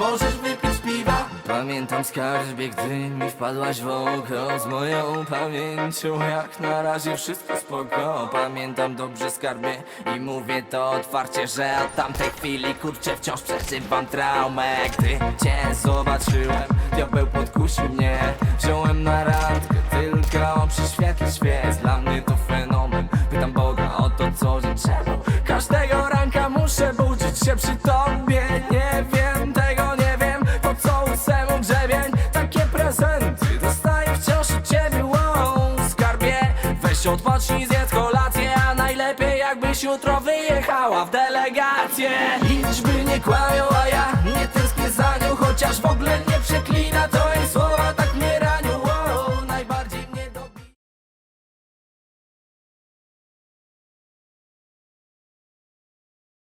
możesz wypić piwa? Pamiętam skarbie, gdy mi wpadłaś w oko Z moją pamięcią. Jak na razie wszystko spoko. Pamiętam dobrze skarbie i mówię to otwarcie Że od tamtej chwili kurczę wciąż przeżywam traumę. Gdy cię zobaczyłem, diabeł podkusił mnie. Wziąłem na randkę tylko przy świetle świec Dla mnie to fenomen, pytam Boga o to co że czemu odpocznij, zjedz kolację A najlepiej jakbyś jutro wyjechała w delegację. Liczby nie kłamią,